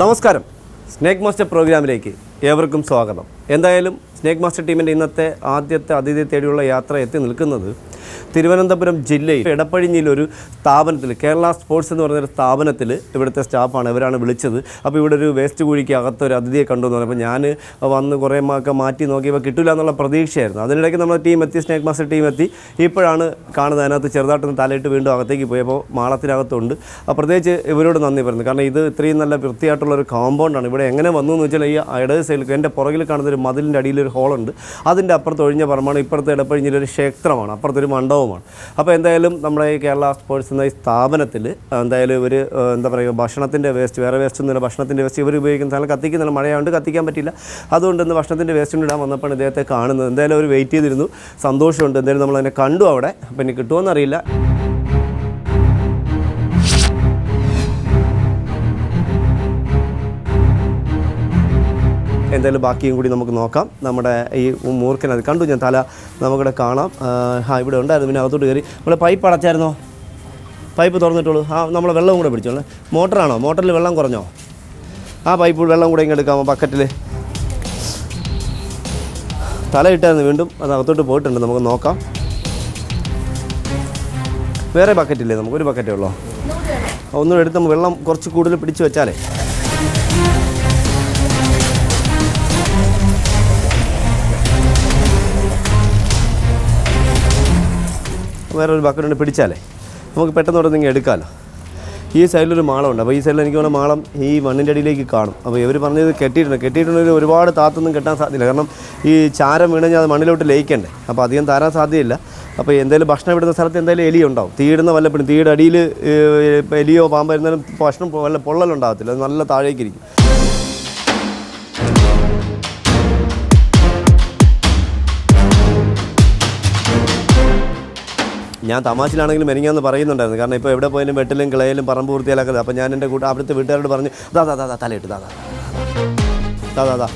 നമസ്കാരം. Snake master പ്രോഗ്രാമിലേക്ക് ഏവർക്കും സ്വാഗതം. എന്തായാലും സ്നേക്ക് മാസ്റ്റർ ടീമിന്റെ ഇന്നത്തെ ആദ്യത്തെ അതിഥി തേടിയുള്ള യാത്ര എത്തി നിൽക്കുന്നത് തിരുവനന്തപുരം ജില്ലയിൽ എടപ്പഴിഞ്ഞിയിൽ ഒരു സ്ഥാപനത്തിൽ കേരള സ്പോർട്സ് എന്ന് ഒരു സ്ഥാപനത്തിൽ ഇവിടുത്തെ സ്റ്റാഫാണ് ഇവരാണ് വിളിച്ചത്. അപ്പോൾ ഇവിടെ ഒരു വേസ്റ്റ് കുഴിക്ക് അകത്ത് ഒരു അതിഥിയെ കണ്ടു എന്ന് പറഞ്ഞപ്പോൾ ഞാൻ വന്ന് കുറേ ഒക്കെ മാറ്റി നോക്കിയപ്പോൾ കിട്ടില്ല എന്നുള്ള പ്രതീക്ഷയായിരുന്നു. അതിനിടയ്ക്ക് നമ്മുടെ ടീം എത്തി സ്നേക് മാസ്റ്റർ ടീം എത്തി. ഇപ്പോഴാണ് കാണുന്നത് അതിനകത്ത് ചെറുതായിട്ടൊന്ന് തലയിട്ട് വീണ്ടും അകത്തേക്ക് പോയപ്പോൾ മാളത്തിനകത്തുണ്ട്. അപ്പോൾ പ്രത്യേകിച്ച് ഇവരോട് നന്ദി പറയുന്നു. കാരണം ഇത് ഇത്രയും നല്ല വൃത്തിയായിട്ടുള്ള ഒരു കോമ്പൗണ്ടാണ്. ഇവിടെ എങ്ങനെ വന്നു എന്ന് വെച്ചാൽ ഈ ഇടത് സൈഡിൽ എന്റെ പുറകിൽ കാണുന്ന ഒരു മതിലിന്റെ അടിയിൽ ഒരു ഹോളുണ്ട്. അതിന്റെ അപ്പുറത്ത് ഒഴിഞ്ഞ പറമ്പാണ്. ഇപ്പുറത്ത് ഇടപ്പഴിഞ്ഞൊരു ക്ഷേത്രമാണ്. അപ്പുറത്തൊരു മണ്ഡപമാണ് അപ്പോൾ എന്തായാലും നമ്മുടെ ഈ കേരള സ്പോർട്സ് എന്ന ഈ സ്ഥാപനത്തിൽ എന്തായാലും ഇവർ എന്താ പറയുക ഭക്ഷണത്തിന്റെ വേസ്റ്റ് വേറെ വേസ്റ്റ് ഒന്നുമില്ല. ഭക്ഷണത്തിന്റെ വേസ്റ്റ് ഇവർ ഉപയോഗിക്കുന്ന സ്ഥലം കത്തിക്കുന്നില്ല. മഴയായതുകൊണ്ട് കത്തിക്കാൻ പറ്റില്ല. അതുകൊണ്ട് ഇന്ന് ഭക്ഷണത്തിന്റെ വേസ്റ്റ് ഇടാൻ വന്നപ്പോൾ ഇദ്ദേഹത്തെ കാണുന്നത്. എന്തായാലും അവർ വെയിറ്റ് ചെയ്തിരുന്നു. സന്തോഷമുണ്ട്. എന്തായാലും നമ്മളതിനെ കണ്ടു അവിടെ. അപ്പം കിട്ടുമോ കിട്ടുമോയെന്നറിയില്ല എന്തായാലും ബാക്കിയും കൂടി നമുക്ക് നോക്കാം. നമ്മുടെ ഈ മൂർഖൻ അത് കണ്ടു. ഞാൻ തല നമുക്കിവിടെ കാണാം. ആ, ഇവിടെ ഉണ്ടായിരുന്നു. പിന്നെ അകത്തോട്ട് കയറി. നമ്മളെ പൈപ്പ് അടച്ചായിരുന്നോ? പൈപ്പ് തുറന്നിട്ടുള്ളൂ. ആ നമ്മളെ വെള്ളം കൂടെ പിടിച്ചോളൂ മോട്ടറാണോ? മോട്ടറിൽ വെള്ളം കുറഞ്ഞോ? ആ പൈപ്പ് വെള്ളം കൂടെ ഇങ്ങ് എടുക്കാമോ ബക്കറ്റിൽ തല ഇട്ടായിരുന്നു വീണ്ടും. അത് അകത്തോട്ട് പോയിട്ടുണ്ട്. നമുക്ക് നോക്കാം. വേറെ ബക്കറ്റില്ലേ? നമുക്ക് ഒരു ബക്കറ്റേ ഉള്ളോ? ഒന്നും എടുത്ത് വെള്ളം കുറച്ച് കൂടുതൽ പിടിച്ച് വെച്ചാലേ. വേറെ ഒരു ബക്കറ്റ് പിടിച്ചാലേ? നമുക്ക് പെട്ടെന്ന് അവിടെ നിങ്ങൾ എടുക്കാമല്ലോ ഈ സൈഡിലൊരു മാളമുണ്ട്. അപ്പോൾ ഈ സൈഡിൽ എനിക്ക് തോന്നുന്ന മാളം ഈ മണ്ണിന്റെ അടിയിലേക്ക് കാണും. അപ്പോൾ ഇവർ പറഞ്ഞത് കെട്ടിയിട്ടുണ്ട്. കെട്ടിയിട്ടുണ്ടെങ്കിൽ ഒരുപാട് താത്തൊന്നും കെട്ടാൻ സാധ്യമില്ല കാരണം ഈ ചാരം വീണഞ്ഞാൽ അത് മണ്ണിലോട്ട് ലയിക്കണ്ടേ. അപ്പോൾ അധികം താരാൻ സാധ്യമില്ല അപ്പോൾ എന്തെങ്കിലും ഭക്ഷണം ഇടുന്ന സ്ഥലത്ത് എന്തായാലും എലി ഉണ്ടാവും തീയിടുന്ന വല്ലപ്പോഴും തീയുടെ അടിയിൽ എലിയോ പാമ്പോ എന്തായാലും ഭക്ഷണം വല്ല പൊള്ളലുണ്ടാകത്തില്ല. അത് നല്ല താഴേക്കിരിക്കും. ഞാൻ തമാശയിലാണെങ്കിലും മെനിങ്ങാന്ന് പറയുന്നുണ്ടായിരുന്നു കാരണം ഇപ്പോൾ എവിടെ പോയാലും വെട്ടിലും കിളയിലും പറമ്പ് പൂർത്തിയാലാക്കുന്നത് അപ്പോൾ ഞാൻ എന്റെ കൂട്ട അവിടുത്തെ വീട്ടുകാരോട് പറഞ്ഞു ദാ ദാ തലയിട്ട് ദാ ദാ ദാ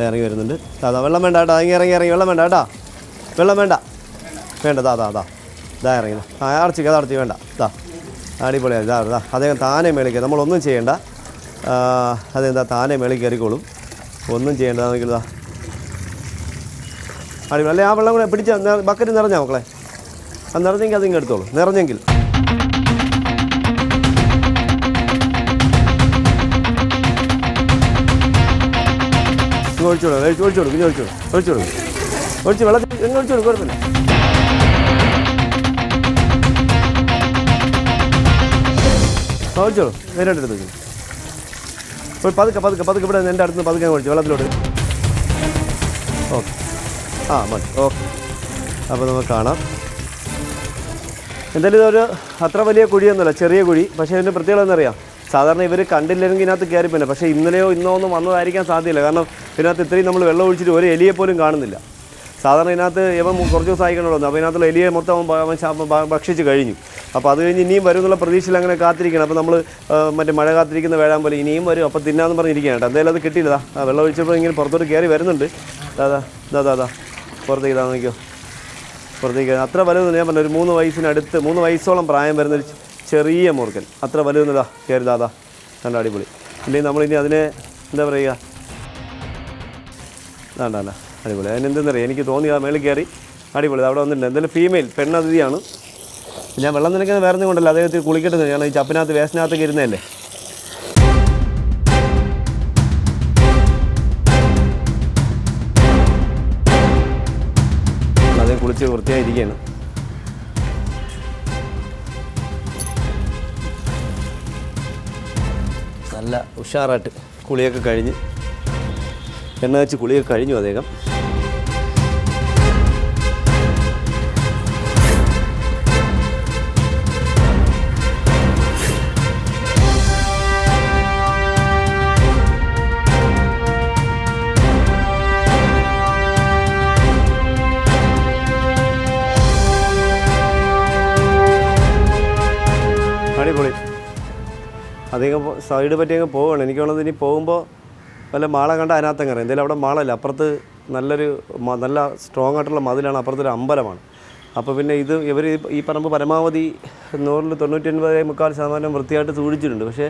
ഇറങ്ങി വരുന്നുണ്ട് ദാ വെള്ളം വേണ്ട കേട്ടോ ഇറങ്ങി ഇറങ്ങി വെള്ളം വേണ്ട കേട്ടോ വെള്ളം വേണ്ട വേണ്ട ദാ ദാ ദാ ദാ ഇറങ്ങി. ആ അടച്ചു കഥ അടച്ചു വേണ്ട ദാ അടിപൊളിയാണ് ദാ ദാ അദ്ദേഹം താനെ മേളിക്കുക നമ്മളൊന്നും ചെയ്യേണ്ട അതെന്താ താനെ മേളിൽ കയറിക്കോളും ഒന്നും ചെയ്യേണ്ട നമുക്ക് ദാ അടിപൊളി അല്ലേ ആ വെള്ളം കൂടെ പിടിച്ച ബക്കറ്റ് നിറഞ്ഞാ മക്കളെ ആ നിറഞ്ഞെങ്കിൽ അതിങ്ങ് എടുത്തോളൂ. നിറഞ്ഞെങ്കിൽ. ഇങ്ങ് ഒഴിച്ചോളൂ ഒഴിച്ചു ഒഴിച്ചോളൂ കുഞ്ഞ് ഒഴിച്ചോളൂ ഒഴിച്ചോളൂ ഒഴിച്ച് വെള്ളത്തിൽ ഇങ്ങ് ഒഴിച്ചോളൂ കുഴപ്പമില്ല. ഒഴിച്ചോളൂ നേരിട്ട് എടുത്ത് പതുക്കെ പതുക്കെ പതുക്കെ ഇവിടെ എന്റെ അടുത്ത് പതുക്കെ ഒഴിച്ചു വെള്ളത്തിലോട്ട്. ഓക്കെ. ആ മതി. ഓക്കെ. അപ്പോൾ നമുക്ക് കാണാം. എന്തായാലും ഇതൊരു അത്ര വലിയ കുഴിയൊന്നുമല്ല ചെറിയ കുഴി. പക്ഷേ ഇതിന്റെ പ്രത്യേകത എന്നറിയാം സാധാരണ ഇവർ കണ്ടില്ലെങ്കിൽ ഇതിനകത്ത് കയറി പിന്നെ. പക്ഷേ ഇന്നലെയോ ഇന്നോ ഒന്നും വന്നതായിരിക്കാൻ സാധ്യതയില്ല. കാരണം ഇതിനകത്ത് ഇത്രയും നമ്മൾ വെള്ളം ഒഴിച്ചിട്ട് ഒരു എലിയെ പോലും കാണുന്നില്ല. സാധാരണ ഇതിനകത്ത് ഇവ കുറച്ച് ദിവസം ആയിക്കണമല്ലോ അപ്പോൾ ഇതിനകത്തുള്ള എലിയെ മൊത്തം ഭക്ഷിച്ച് കഴിഞ്ഞു. അപ്പോൾ അത് കഴിഞ്ഞ് ഇനിയും വരും എന്നുള്ള പ്രതീക്ഷയിൽ അങ്ങനെ കാത്തിരിക്കണം. അപ്പോൾ നമ്മൾ മറ്റേ മഴ കാത്തിരിക്കുന്ന വേഴാൻ പോലെ ഇനിയും വരും. അപ്പോൾ തിന്നാന്ന് പറഞ്ഞിരിക്കുകയാണ് കേട്ടോ. എന്തായാലും അത് കിട്ടിയില്ല. വെള്ളം ഒഴിച്ചപ്പോൾ ഇങ്ങനെ പുറത്തോട്ട് കയറി വരുന്നുണ്ട്. ദാദാ ദാ ദാ ദാ പുറത്തേക്ക് ഇതാ നോക്കിയോ പുറത്തേക്ക് അത്ര വലുതെന്ന് ഞാൻ പറഞ്ഞു ഒരു മൂന്ന് വയസ്സിനടുത്ത് മൂന്ന് വയസ്സോളം പ്രായം വരുന്ന ഒരു ചെറിയ മുറുക്കൻ അത്ര വലുതെന്നതാ ദാദാ കണ്ട അടിപൊളി. ഇല്ലെങ്കിൽ നമ്മളിനി അതിനെ എന്താ പറയുക? വേണ്ട അല്ല അടിപൊളി. അതിനെന്തെന്നറിയാം എനിക്ക് തോന്നി ആ മേളിൽ കയറി അടിപൊളി. അവിടെ വന്നിട്ടുണ്ട്. എന്തായാലും ഫീമെയിൽ പെണ്ണതിഥിയാണ്. ഞാൻ വെള്ളം നിനക്കുന്നത് വേറെ ഒന്നും കൊണ്ടല്ല അദ്ദേഹത്തിൽ കുളിക്കട്ടെ ഞാൻ ഈ ചപ്പിനകത്ത് വേസ്റ്റിനകത്തൊക്കെ ഇരുന്നതല്ലേ? കുളിച്ച് ഇരിക്കുകയാണ്. നല്ല ഉഷാറായിട്ട് കുളിയൊക്കെ കഴിഞ്ഞ് എണ്ണ വെച്ച് കുളിയൊക്കെ കഴിഞ്ഞു അദ്ദേഹം. അധികം സൈഡ് പറ്റി അങ്ങ് പോവുകയാണ്. എനിക്ക് വേണത് ഇനി പോകുമ്പോൾ വല്ല മാള കണ്ട അതിനകത്തങ്ങ് അറിയാം എന്തായാലും അവിടെ മാളല്ല അപ്പുറത്ത് നല്ലൊരു നല്ല സ്ട്രോങ് ആയിട്ടുള്ള മതിലാണ്. അപ്പുറത്തൊരു അമ്പലമാണ്. അപ്പോൾ പിന്നെ ഇത് ഇവർ ഈ പറമ്പ് പരമാവധി നൂറിൽ തൊണ്ണൂറ്റൊൻപത് മുക്കാൽ ശതമാനം വൃത്തിയായിട്ട് സൂക്ഷിച്ചിട്ടുണ്ട്. പക്ഷേ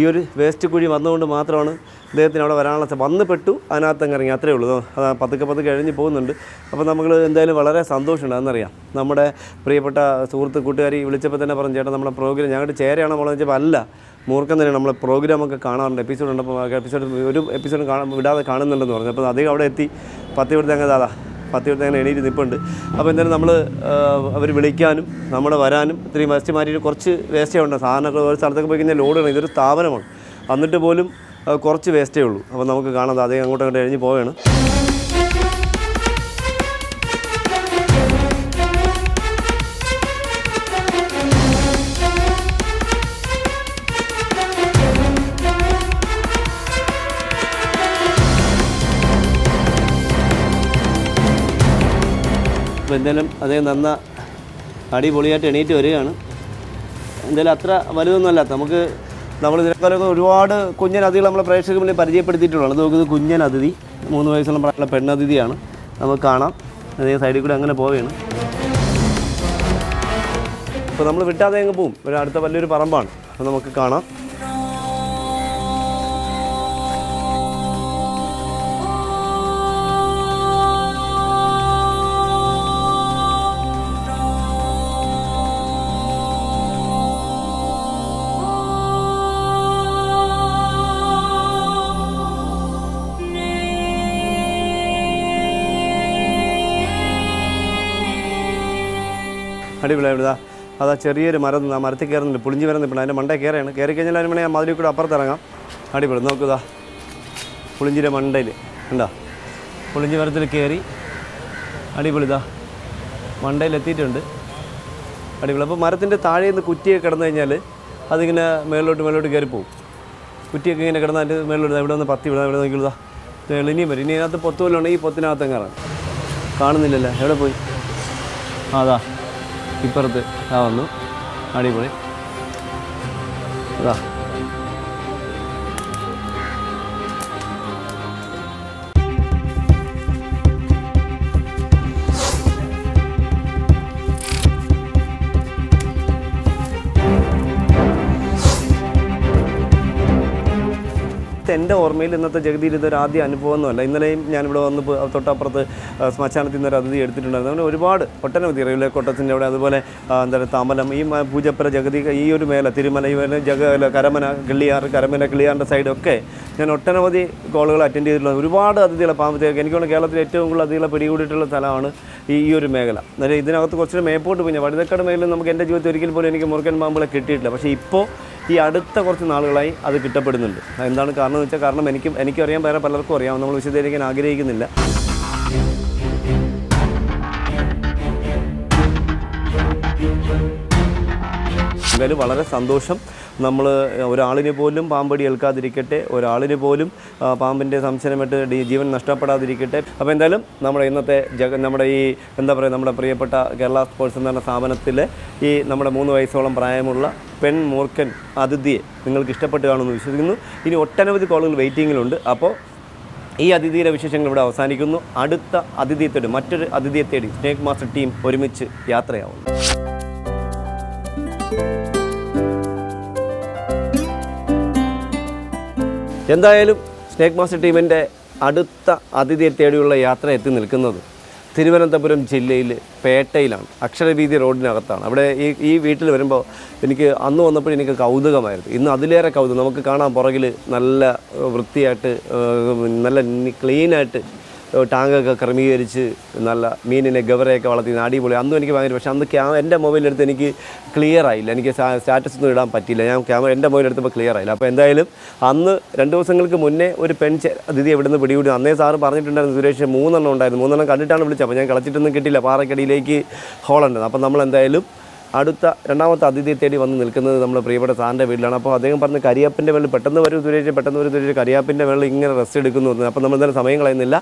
ഈ ഒരു വേസ്റ്റ് കുഴി വന്നുകൊണ്ട് മാത്രമാണ് അദ്ദേഹത്തിന് അവിടെ വരാനുള്ള വന്ന് പെട്ടു അതിനകത്തങ്ങ് ഇറങ്ങി. അത്രേ ഉള്ളൂ. അത് പതുക്കെ പതുക്കെ കഴിഞ്ഞ് പോകുന്നുണ്ട്. അപ്പോൾ നമ്മൾ എന്തായാലും വളരെ സന്തോഷമുണ്ട്. അതെന്നറിയാം. നമ്മുടെ പ്രിയപ്പെട്ട സുഹൃത്ത് കൂട്ടുകാരി വിളിച്ചപ്പോൾ തന്നെ പറഞ്ഞു ചേട്ടാ നമ്മുടെ പ്രോഗ്രാം ഞങ്ങളുടെ ചേരയാണോ മോളെന്ന് വെച്ചപ്പോൾ അല്ല. മൂർഖം തന്നെ നമ്മളെ പ്രോഗ്രാമൊക്കെ കാണാറുണ്ട്. എപ്പിസോഡ് ഉണ്ടപ്പോൾ എപ്പിസോഡ് ഒരു എപ്പിസോഡ് കാണാൻ വിടാതെ കാണുന്നുണ്ടെന്ന് പറഞ്ഞു. അപ്പോൾ അധികം അവിടെ എത്തി പത്ത് ഇവിടുത്തെ അങ്ങ് അതാ പത്ത് അങ്ങനെ എണീറ്റ് നിൽപ്പുണ്ട് അപ്പോൾ എന്തായാലും നമ്മൾ അവർ വിളിക്കാനും നമ്മുടെ വരാനും ഇത്രയും വേസ്റ്റ് മാറ്റിയിട്ട് കുറച്ച് വേസ്റ്റേ ഉണ്ട് സാധനമൊക്കെ ഒരു സ്ഥലത്തൊക്കെ പോയി കഴിഞ്ഞാൽ ലോഡാണ് ഇതൊരു സ്ഥാപനമാണ്. എന്നിട്ട് പോലും കുറച്ച് വേസ്റ്റേ ഉള്ളൂ. അപ്പോൾ നമുക്ക് കാണാം. അതേ അങ്ങോട്ട് അങ്ങോട്ട് എഴുതി പോവുകയാണ്. അപ്പോൾ എന്തായാലും അദ്ദേഹം നന്ന അടിപൊളിയായിട്ട് എണീറ്റ് വരികയാണ്. എന്തായാലും അത്ര വലുതൊന്നുമല്ല നമുക്ക് നമ്മൾ ഇതിനേക്കാളൊക്കെ ഒരുപാട് കുഞ്ഞൻ അതിഥികൾ നമ്മളെ പ്രേക്ഷകർ മുന്നിൽ പരിചയപ്പെടുത്തിയിട്ടുള്ളതാണ് നോക്കുന്നത് കുഞ്ഞൻ അതിഥി. മൂന്ന് വയസ്സുള്ള പ്രായമുള്ള പെണ്ണതിഥിയാണ് നമുക്ക് കാണാം. അതേ സൈഡിൽ കൂടെ അങ്ങനെ പോവുകയാണ്. അപ്പോൾ നമ്മൾ വിട്ടാതെ അങ്ങ് പോവും. ഒരു അടുത്ത വലിയൊരു പറമ്പാണ്. അപ്പോൾ നമുക്ക് കാണാം. അടിപൊളിയായി ഇതാ അതാ ചെറിയൊരു മരം ആ മരത്തിൽ കയറുന്നുണ്ട്. പുളിഞ്ഞ് മരം ഇപ്പോൾ അതിന്റെ മണ്ടേ കയറിയാണ്. കയറി കഴിഞ്ഞാൽ അതിന് വേണമെങ്കിൽ ആ മതിലിൽ കൂടെ അപ്പുറത്ത് ഇറങ്ങാം. അടിപൊളി. നോക്കുക പുളിഞ്ചിന്റെ മണ്ടയിൽ ഉണ്ടോ പുളിഞ്ചി മരത്തിൽ കയറി അടിപൊളിതാ മണ്ടയിൽ എത്തിയിട്ടുണ്ട്. അടിപൊളി. അപ്പോൾ മരത്തിന്റെ താഴെ നിന്ന് കുറ്റിയൊക്കെ കിടന്നു കഴിഞ്ഞാൽ അതിങ്ങനെ മേളിലോട്ട് മേളിലോട്ട് കയറി പോകും കുറ്റിയൊക്കെ ഇങ്ങനെ കിടന്ന് അതിന്റെ മേളിലോട്ട് ഇവിടെ നിന്ന് പത്തി ഇവിടെ ഇവിടെ നോക്കിയതാ ഇനിയും വരും. ഇനി അതിനകത്ത് പൊത്തുപോലുണ്ടെങ്കിൽ ഈ പൊത്തിനകത്ത് കയറാം കാണുന്നില്ലല്ലോ? എവിടെ പോയി? അതാ ഇപ്പുറത്ത് ആ വന്നു. അടിപൊളി. അതാ എന്റെ ഓർമ്മയിൽ ഇന്നത്തെ ജഗതിയിൽ ഇതൊരു ആദ്യ അനുഭവമൊന്നുമല്ല. ഇന്നലെയും ഞാനിവിടെ വന്ന് തൊട്ടപ്പുറത്ത് ശ്മശാനത്തിൽ നിന്ന് ഒരു അതിഥി എടുത്തിട്ടുണ്ടായിരുന്നു. അങ്ങനെ ഒരുപാട് ഒട്ടനവധി റെയിൽവേ കോട്ടത്തിന്റെ അവിടെ അതുപോലെ എന്താ താമലം ഈ പൂജപ്പുര ജഗതി ഈ ഒരു മേല തിരുമല ഈ ജഗ കരമന കിള്ളിയാർ കരമന കിള്ളിയാറിന്റെ സൈഡൊക്കെ ഞാൻ ഒട്ടനവധി കോളുകൾ അറ്റൻഡ് ചെയ്തിട്ടുള്ള ഒരുപാട് അതിഥികളെ പാമ്പത്തേക്ക് എനിക്ക് തോന്നുന്നു കേരളത്തിൽ ഏറ്റവും കൂടുതൽ അതിഥികളെ പിടികൂടിയിട്ടുള്ള സ്ഥലമാണ് ഈ ഈ ഒരു മേഖല. അതായത് ഇതിനകത്ത് കുറച്ചൊരു മേപ്പോട്ട് പോയി. വഴുതക്കാട് മേഖല നമുക്ക് എന്റെ ജീവിതത്തിൽ ഒരിക്കൽ പോലും എനിക്ക് മുറുക്കൻ പാമ്പുകളെ കിട്ടിയിട്ടില്ല. പക്ഷേ ഇപ്പോൾ ഈ അടുത്ത കുറച്ച് നാളുകളായി അത് കിട്ടപ്പെടുന്നുണ്ട്. എന്താണ് കാരണം എന്ന് വെച്ചാൽ കാരണം എനിക്കും എനിക്കറിയാം വേറെ പലർക്കും അറിയാം. നമ്മൾ വിശദീകരിക്കാൻ ആഗ്രഹിക്കുന്നില്ല. എന്തായാലും വളരെ സന്തോഷം. നമ്മൾ ഒരാളിന് പോലും പാമ്പടി ഏൽക്കാതിരിക്കട്ടെ ഒരാളിന് പോലും പാമ്പിന്റെ സംശയമായിട്ട് ജീവൻ നഷ്ടപ്പെടാതിരിക്കട്ടെ. അപ്പോൾ എന്തായാലും നമ്മുടെ ഇന്നത്തെ ജഗ നമ്മുടെ ഈ എന്താ പറയുക നമ്മുടെ പ്രിയപ്പെട്ട കേരള സ്പോർട്സ് എന്ന് പറഞ്ഞ സ്ഥാപനത്തിലെ ഈ നമ്മുടെ മൂന്ന് വയസ്സോളം പ്രായമുള്ള പെൺ മൂർഖൻ അതിഥിയെ നിങ്ങൾക്ക് ഇഷ്ടപ്പെട്ട് കാണുമെന്ന് വിശ്വസിക്കുന്നു. ഇനി ഒട്ടനവധി കോളുകൾ വെയിറ്റിങ്ങിലുണ്ട്. അപ്പോൾ ഈ അതിഥിയുടെ വിശേഷങ്ങൾ ഇവിടെ അവസാനിക്കുന്നു. അടുത്ത അതിഥിയെ തേടി മറ്റൊരു അതിഥിയെ തേടി സ്നേക് മാസ്റ്റർ ടീം ഒരുമിച്ച് യാത്രയാവും എന്തായാലും സ്നേക് മാസ്റ്റർ ടീമിന്റെ അടുത്ത അതിഥിയെ തേടിയുള്ള യാത്ര എത്തി നിൽക്കുന്നത് തിരുവനന്തപുരം ജില്ലയിൽ പേട്ടയിലാണ്. അക്ഷരവീതി റോഡിനകത്താണ്. അവിടെ ഈ ഈ വീട്ടിൽ വരുമ്പോൾ എനിക്ക് അന്ന് വന്നപ്പോൾ എനിക്ക് കൗതുകമായിരുന്നു. ഇന്ന് അതിലേറെ കൗതുകം. നമുക്ക് കാണാം പുറകിൽ നല്ല വൃത്തിയായിട്ട് നല്ല ക്ലീനായിട്ട് ടാങ്കൊക്കെ ക്രമീകരിച്ച് നല്ല മീനിനെ ഗവറയൊക്കെ വളർത്തി അടിപൊളി അന്നും എനിക്ക് ഭയങ്കര പക്ഷേ അന്ന് ക്യാ എന്റെ മൊബൈലെടുത്ത് എനിക്ക് ക്ലിയർ ആയില്ല. എനിക്ക് സ്റ്റാറ്റസ് ഒന്നും ഇടാൻ പറ്റിയില്ല. ഞാൻ ക്യാമറ എന്റെ മൊബൈൽ എടുത്തപ്പോൾ ക്ലിയർ ആയില്ല. അപ്പോൾ എന്തായാലും അന്ന് രണ്ട് ദിവസങ്ങൾക്ക് മുന്നേ ഒരു പെൺ അതിഥി എവിടെ നിന്ന് പിടികൂടി? അന്നേ സാറ് പറഞ്ഞിട്ടുണ്ടായിരുന്നു സുരേഷ് മൂന്നെണ്ണം ഉണ്ടായിരുന്നു. മൂന്നെണ്ണം കണ്ടിട്ടാണ് വിളിച്ചത്. അപ്പോൾ ഞാൻ കളിച്ചിട്ടൊന്നും കിട്ടില്ല പാറക്കടിയിലേക്ക് ഹോളുണ്ട് അപ്പോൾ നമ്മൾ എന്തായാലും അടുത്ത രണ്ടാമത്തെ അതിഥിയെ തേടി വന്ന് നിൽക്കുന്നത് നമ്മുടെ പ്രിയപ്പെട്ട സാറിന്റെ വീട്ടിലാണ്. അപ്പോൾ അദ്ദേഹം പറഞ്ഞ് കരിയാപ്പിന്റെ വെള്ളം പെട്ടെന്ന് വരും സുരേഷ് പെട്ടെന്ന് വരും സുരേഷ്. കരിയാപ്പിന്റെ വെള്ളം ഇങ്ങനെ റെസ്റ്റ് എടുക്കുന്നു. അപ്പോൾ നമ്മൾ എന്തായാലും സമയം കളയുന്നില്ല.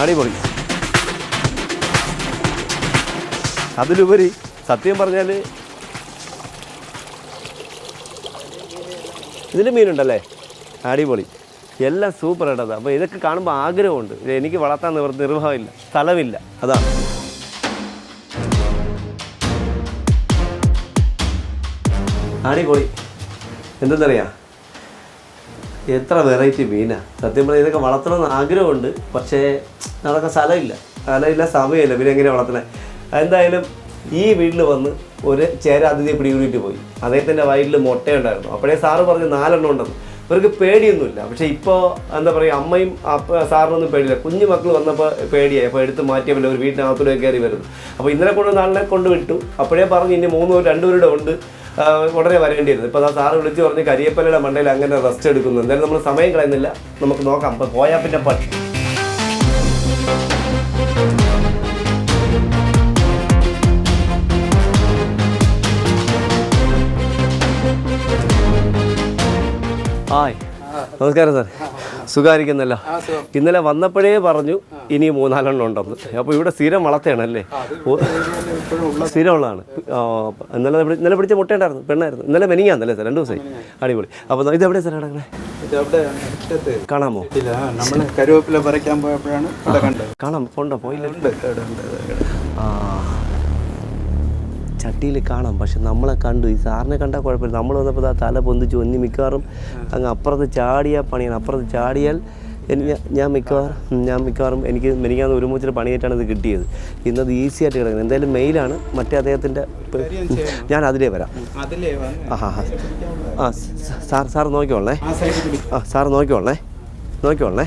അടിപൊളി. അതിലുപരി സത്യം പറഞ്ഞാൽ ഇതിൽ മീനുണ്ടല്ലേ? അടിപൊളി. എല്ലാം സൂപ്പർ ആയിട്ടത് അപ്പോൾ ഇതൊക്കെ കാണുമ്പോൾ ആഗ്രഹമുണ്ട്. എനിക്ക് വളർത്താൻ നിവർ നിർവാഹമില്ല. സ്ഥലമില്ല. അതാണ് അടിപൊളി. എന്തെന്നറിയാം? എത്ര വെറൈറ്റി മീനാ? സത്യം പറഞ്ഞാൽ ഇതൊക്കെ വളർത്തണമെന്ന് ആഗ്രഹമുണ്ട് പക്ഷേ നടക്കാൻ സ്ഥലമില്ല. സ്ഥലമില്ല സമയമില്ല പിന്നെ എങ്ങനെ വളർത്തണേ എന്തായാലും ഈ വീട്ടിൽ വന്ന് ഒരു ചേര അതിഥിയെ പിടികൂടിയിട്ട് പോയി. അദ്ദേഹത്തിന്റെ വയറ്റിൽ മുട്ടയുണ്ടായിരുന്നു. അപ്പോഴേ സാറ് പറഞ്ഞു നാലെണ്ണം ഉണ്ടെന്ന്. ഇവർക്ക് പേടിയൊന്നുമില്ല. പക്ഷേ ഇപ്പോൾ എന്താ പറയുക അമ്മയും സാറിനൊന്നും പേടിയില്ല. കുഞ്ഞു മക്കൾ വന്നപ്പോൾ പേടിയായി. അപ്പോൾ എടുത്ത് മാറ്റിയപ്പോൾ ഒരു വീട്ടിനകത്തൂടെ കയറി വരുന്നു. അപ്പോൾ ഇന്നലെ കൊണ്ട് നാളിനെ കൊണ്ട് വിട്ടു. അപ്പോഴേ പറഞ്ഞു ഇനി മൂന്ന് രണ്ടുപേരുടെ ഉണ്ട്. ഉടനെ വരേണ്ടിയിരുന്നു ഇപ്പോൾ സാറ് വിളിച്ച് പറഞ്ഞ് കരിയപ്പലയുടെ മണ്ടയിൽ അങ്ങനെ റെസ്റ്റ് എടുക്കുന്നു. എന്തായാലും നമ്മൾ സമയം കളയുന്നില്ല. നമുക്ക് നോക്കാം. അപ്പോൾ പോയാൽ പിന്നെ പട്ടി ഹായ്. നമസ്കാരം സാർ സുഖമായിരിക്കുന്നല്ലോ ഇന്നലെ വന്നപ്പോഴേ പറഞ്ഞു ഇനി മൂന്നാലെണ്ണം ഉണ്ടെന്ന്. അപ്പോൾ ഇവിടെ സ്ഥിരം വളർത്തുകയാണല്ലേ സ്ഥിരമുള്ളതാണ്. ഇന്നലെ ഇന്നലെ പിടിച്ച മുട്ടയുണ്ടായിരുന്നു പെണ്ണായിരുന്നു. ഇന്നലെ മെനിങ്ങാന്നല്ലേ സാർ രണ്ട് ദിവസമായി. അടിപൊളി. അപ്പോൾ ഇത് എവിടെയാണ് സാർ കിടക്കണേ കാണാമോ? നമ്മൾ കരുവേപ്പില പറിക്കാൻ പോയപ്പോഴാണ് കാണാം. കൊണ്ടോ പോയില്ലേ? ആ. ചട്ടിയിൽ കാണാം. പക്ഷെ നമ്മളെ കണ്ടു. ഈ സാറിനെ കണ്ടാൽ കുഴപ്പമില്ല. നമ്മൾ വന്നപ്പോൾ ആ തല പൊന്തിച്ചു. ഒന്നി മിക്കവാറും അങ്ങ് അപ്പുറത്ത് ചാടിയാൽ പണിയാണ്. അപ്പുറത്ത് ചാടിയാൽ ഞാൻ മിക്കവാറും ഞാൻ മിക്കവാറും എനിക്ക് എനിക്കാന്ന് ഒരു മൂച്ചിൽ പണിയായിട്ടാണ് ഇത് കിട്ടിയത്. ഇന്നത് ഈസി ആയിട്ട് കിടക്കുന്നത്. എന്തായാലും മെയിലാണ് മറ്റേ അദ്ദേഹത്തിന്റെ ഞാൻ അതിലേ വരാം. ആ ഹാ ഹാ ആ സാർ സാർ നോക്കിക്കോളേ ആ സാർ നോക്കിക്കോളേ നോക്കിക്കോളേ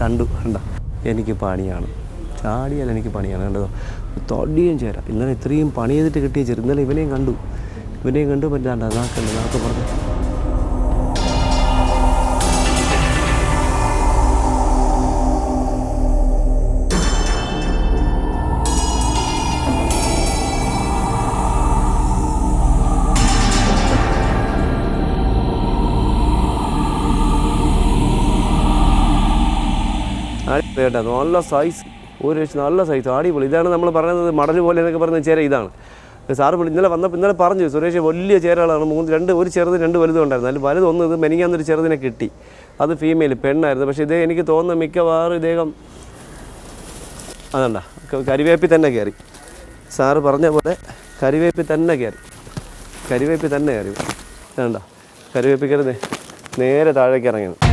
കണ്ടു. കണ്ട? എനിക്ക് പണിയാണ്. ചാടിയാൽ എനിക്ക് പണിയാണ്. കണ്ടതോ? തൊടിയും ചേരാം. ഇന്നലെ ഇത്രയും പണി ചെയ്തിട്ട് കിട്ടിയ ചെറു ഇന്നലെ ഇവനെയും കണ്ടു. ഇവനെയും കണ്ടു. പറ്റാണ്ട് നാക്കുണ്ട് നാക്ക് പറഞ്ഞു. അടിപൊളി നല്ല സൈസ് ഒരു ലക്ഷം നല്ല സൈസ് അടിപൊളി. ഇതാണ് നമ്മൾ പറയുന്നത് മടൽ പോലെ എന്നൊക്കെ പറയുന്ന ചേര ഇതാണ്. സാറ് ഇന്നലെ വന്നപ്പോൾ ഇന്നലെ പറഞ്ഞു സുരേഷ് വലിയ ചേരകളാണ്. മൂന്ന് രണ്ട് ഒരു ചെറുത് രണ്ട് വലുതും ഉണ്ടായിരുന്നു. അതിൽ വലുതൊന്ന് ഇത് മെനിങ്ങാന്നൊരു ചെറുതിനെ കിട്ടി. അത് ഫീമെയിൽ പെണ്ണായിരുന്നു. പക്ഷേ ഇതേ എനിക്ക് തോന്നുന്ന മിക്കവാറും ഇദ്ദേഹം അതണ്ട കരിവേപ്പി തന്നെ കയറി. സാറ് പറഞ്ഞ പോലെ കരിവേപ്പി തന്നെ കയറി. കരിവേപ്പി തന്നെ കയറി. വേണ്ട കരിവേപ്പി കയറി നേരെ താഴേക്ക് ഇറങ്ങിയത്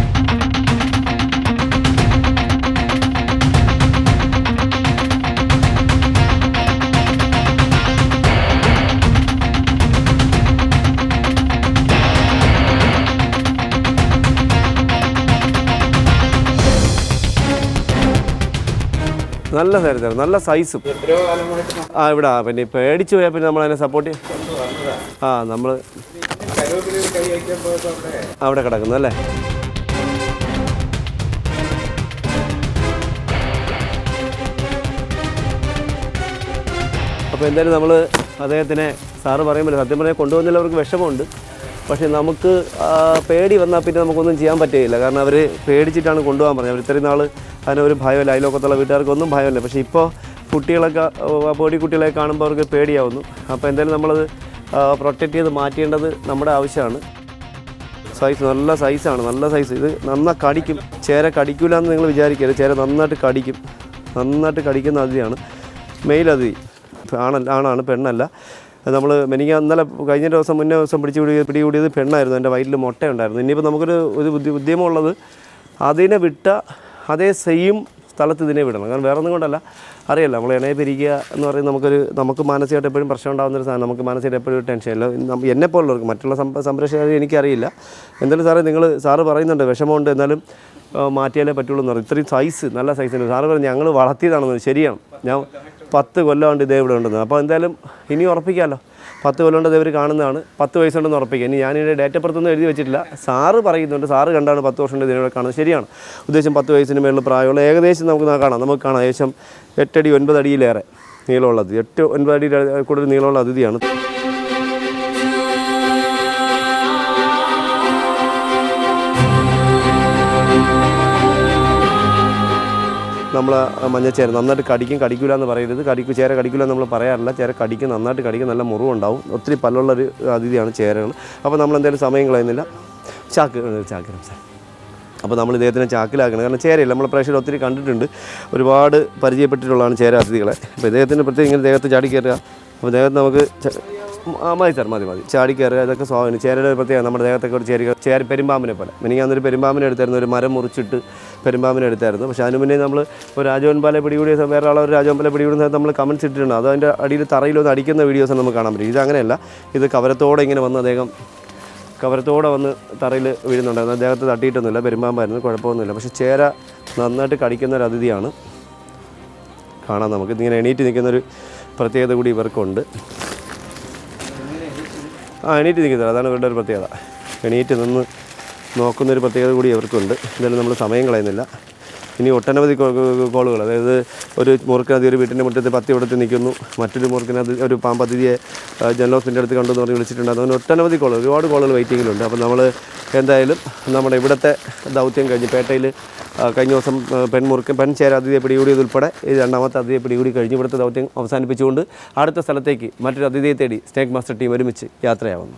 നല്ല സൈസ് നല്ല സൈസും ആ ഇവിടെ പിന്നെ പേടിച്ചു പോയാൽ പിന്നെ നമ്മൾ അതിനെ സപ്പോർട്ട് ആ നമ്മൾ അവിടെ കിടക്കുന്നു അല്ലേ? അപ്പോൾ എന്തായാലും നമ്മൾ അദ്ദേഹത്തിനെ സാറ് പറയുമ്പോൾ സത്യം പറഞ്ഞാൽ കൊണ്ടുവന്നില്ലവർക്ക് വിഷമമുണ്ട്. പക്ഷേ നമുക്ക് പേടി വന്നാൽ പിന്നെ നമുക്കൊന്നും ചെയ്യാൻ പറ്റുകയില്ല. കാരണം അവർ പേടിച്ചിട്ടാണ് കൊണ്ടുപോകാൻ പറഞ്ഞത്. അവർ ഇത്രയും നാൾ അതിന് ഒരു ഭയമില്ല അയലോക്കത്തുള്ള വീട്ടുകാർക്കൊന്നും ഭയമില്ല പക്ഷേ ഇപ്പോൾ കുട്ടികളൊക്കെ ബോഡി കുട്ടികളെ കാണുമ്പോൾ അവർക്ക് പേടിയാവുന്നു. അപ്പോൾ എന്തായാലും നമ്മളത് പ്രൊട്ടക്റ്റ് ചെയ്ത് മാറ്റേണ്ടത് നമ്മുടെ ആവശ്യമാണ്. സൈസ് നല്ല സൈസാണ് നല്ല സൈസ് ഇത് നന്നായി കടിക്കും. ചേര കടിക്കില്ല എന്ന് നിങ്ങൾ വിചാരിക്കരുത്. ചേര നന്നായിട്ട് കടിക്കും. നന്നായിട്ട് കടിക്കുന്ന അതിഥിയാണ്. മെയിൽ അതിഥി. ആണല്ല ആണാണ് പെണ്ണല്ല. നമ്മൾ എനിക്ക് ഇന്നലെ കഴിഞ്ഞ ദിവസം മുന്നേ ദിവസം പിടിച്ച് പിടി പിടികൂടിയത് പെണ്ണായിരുന്നു. എന്റെ വയറ്റിൽ മുട്ടയുണ്ടായിരുന്നു. ഇനിയിപ്പോൾ നമുക്കൊരു ഒരു ബുദ്ധി ഉദ്യമമുള്ളത് അതിനെ വിട്ട അതേ സെയിം സ്ഥലത്ത് ഇതിനെ വിടണം. കാരണം വേറെ ഒന്നും കൊണ്ടല്ല. അറിയില്ല നമ്മൾ ഇണയെ പിരിക്കുക എന്ന് പറയുന്നത് നമുക്കൊരു നമുക്ക് മാനസികമായിട്ട് എപ്പോഴും പ്രശ്നം ഉണ്ടാകുന്ന ഒരു സാധനം. നമുക്ക് മാനസികമായിട്ട് എപ്പോഴും ടെൻഷൻ ഇല്ല എന്നെ പോലുള്ളവർക്ക് മറ്റുള്ള സംരക്ഷകർ എനിക്കറിയില്ല. എന്തായാലും സാറേ നിങ്ങൾ സാറ് പറയുന്നുണ്ട് വിഷമമുണ്ട്. എന്നാലും മാറ്റിയാലേ പറ്റുള്ളൂ എന്ന് പറയും ഇത്രയും സൈസ് നല്ല സൈസിന് സാറ് പറഞ്ഞു ഞങ്ങൾ വളർത്തിയതാണെന്ന് ശരിയാണ്. ഞാൻ പത്ത് കൊല്ലം ഇതേ ഇവിടെ ഉണ്ടെന്ന്. അപ്പോൾ എന്തായാലും ഇനി ഉറപ്പിക്കാമല്ലോ. പത്ത് കൊല്ലം കൊണ്ട് ഇവർ കാണുന്നതാണ്. പത്ത് വയസ്സുണ്ടെന്ന് ഉറപ്പിക്കുക ഇനി ഞാനിവിടെ ഡേറ്റ പുറത്തൊന്നും എഴുതി വെച്ചിട്ടില്ല. സാറ് പറയുന്നുണ്ട്. സാറ് കണ്ടാണ് പത്ത് വർഷം കൊണ്ട് ഇതിനിവിടെ കാണുന്നത്. ശരിയാണ്. ഉദ്ദേശം പത്ത് വയസ്സിന് മേളിൽ പ്രായമുള്ള ഏകദേശം നമുക്ക് കാണാം. നമുക്ക് കാണാം. ഏകദേശം എട്ടടി ഒൻപത് അടിയിലേറെ നീളമുള്ള എട്ട് ഒൻപത് അടിയുടെ കൂടുതൽ നീളമുള്ള അതിഥിയാണ്. നമ്മൾ മഞ്ഞച്ചേര നന്നായിട്ട് കടിക്കും കടിക്കില്ല എന്ന് പറയരുത്. കടിക്കും ചേര കടിക്കില്ല നമ്മൾ പറയാറില്ല. ചേര കടിക്കും നന്നായിട്ട് കടിക്കും നല്ല മുറിവുണ്ടാവും. ഒത്തിരി പല്ലുള്ളൊരു അതിഥിയാണ് ചേരകൾ അപ്പോൾ നമ്മൾ എന്തായാലും സമയം കളയുന്നില്ല. ചാക്ക് ചാക്ക് സാർ. അപ്പോൾ നമ്മൾ ഇദ്ദേഹത്തിനെ ചാക്കിലാക്കണം. കാരണം ചേരയില്ല. നമ്മൾ പ്രേക്ഷകർ ഒത്തിരി കണ്ടിട്ടുണ്ട്. ഒരുപാട് പരിചയപ്പെട്ടിട്ടുള്ളതാണ് ചേര അതിഥികളെ. അപ്പോൾ ഇദ്ദേഹത്തിന് പ്രത്യേകം ഇങ്ങനെ ദേഹത്ത് ചാടി കയറുക. അപ്പോൾ ദേഹത്ത് നമുക്ക് മതി സാർ മതി മതി. ചാടി കയറുക ഇതൊക്കെ ചേരയുടെ ഒരു നമ്മുടെ ദേഹത്തൊക്കെ ഒരു ചേരി ചേര പെരുമ്പാമ്പിനെ പോലെ. മിനിങ്ങാന്നൊരു പെരുമ്പാമ്പിനെ എടുത്തായിരുന്നു ഒരു മരം മുറിച്ചിട്ട് പെരുമ്പാമ്പിനെ എടുത്തായിരുന്നു. പക്ഷേ അതിന് മുന്നേ നമ്മൾ ഒരു രാജവൻപാലെ പിടികൂടിയ വേറെ ആളൊരു രാജവൻപാലെ പിടികൂടുന്ന സമയത്ത് നമ്മൾ കമൻസ് ഇട്ടിട്ടുണ്ട്. അത് അതിന്റെ അടിയിൽ തറയിലൊന്ന് അടിക്കുന്ന വീഡിയോസ് നമുക്ക് കാണാൻ പറ്റും. ഇത് അങ്ങനെയല്ല. ഇത് കവരത്തോടെ ഇങ്ങനെ വന്ന് അദ്ദേഹം കവരത്തോടെ വന്ന് തറയിൽ വീഴുന്നുണ്ടായിരുന്നു. അദ്ദേഹത്തെ തട്ടിയിട്ടൊന്നുമില്ല പെരുമ്പാമ്പായിരുന്നു കുഴപ്പമൊന്നുമില്ല. പക്ഷേ ചേര നന്നായിട്ട് കടിക്കുന്ന ഒരു അതിഥിയാണ്. കാണാം നമുക്ക്. ഇതിങ്ങനെ എണീറ്റ് നിൽക്കുന്നൊരു പ്രത്യേകത കൂടി ഇവർക്കുണ്ട്. ആ എണീറ്റ് നിൽക്കുന്നത് അതാണ് ഇവരുടെ ഒരു പ്രത്യേകത. എണീറ്റ് നിന്ന് നോക്കുന്നൊരു പ്രത്യേകത കൂടി ഇവർക്കുണ്ട്. എന്തായാലും നമ്മൾ സമയം കളയുന്നില്ല. ഇനി ഒട്ടനവധി കോളുകൾ. അതായത് ഒരു മുറുക്കിനകത്ത് ഒരു വീട്ടിന്റെ മുറ്റത്ത് പത്തി കൊടുത്ത് നിൽക്കുന്നു. മറ്റൊരു മുറുക്കിനകത്ത് ഒരു പാമ്പതിഥിയെ ജനലോസിന്റെ അടുത്ത് കണ്ടു എന്ന് പറഞ്ഞ് വിളിച്ചിട്ടുണ്ട്. അതുകൊണ്ട് ഒട്ടനവധി കോളുകൾ. ഒരുപാട് കോളുകൾ വെയിറ്റിങ്ങിലുണ്ട്. അപ്പോൾ നമ്മൾ എന്തായാലും നമ്മുടെ ഇവിടുത്തെ ദൗത്യം കഴിഞ്ഞ് പേട്ടയിൽ കഴിഞ്ഞ ദിവസം പെൺമുറുക്കൻ പെൺ ചേര അതിഥിയെ പിടികൂടിയത് ഉൾപ്പെടെ ഈ രണ്ടാമത്തെ അതിഥിയെ പിടികൂടി കഴിഞ്ഞ് ഇവിടുത്തെ ദൗത്യം അവസാനിപ്പിച്ചുകൊണ്ട് അടുത്ത സ്ഥലത്തേക്ക് മറ്റൊരു അതിഥിയെ തേടി സ്നേക് മാസ്റ്റർ ടീം ഒരുമിച്ച് യാത്രയാവുന്നു.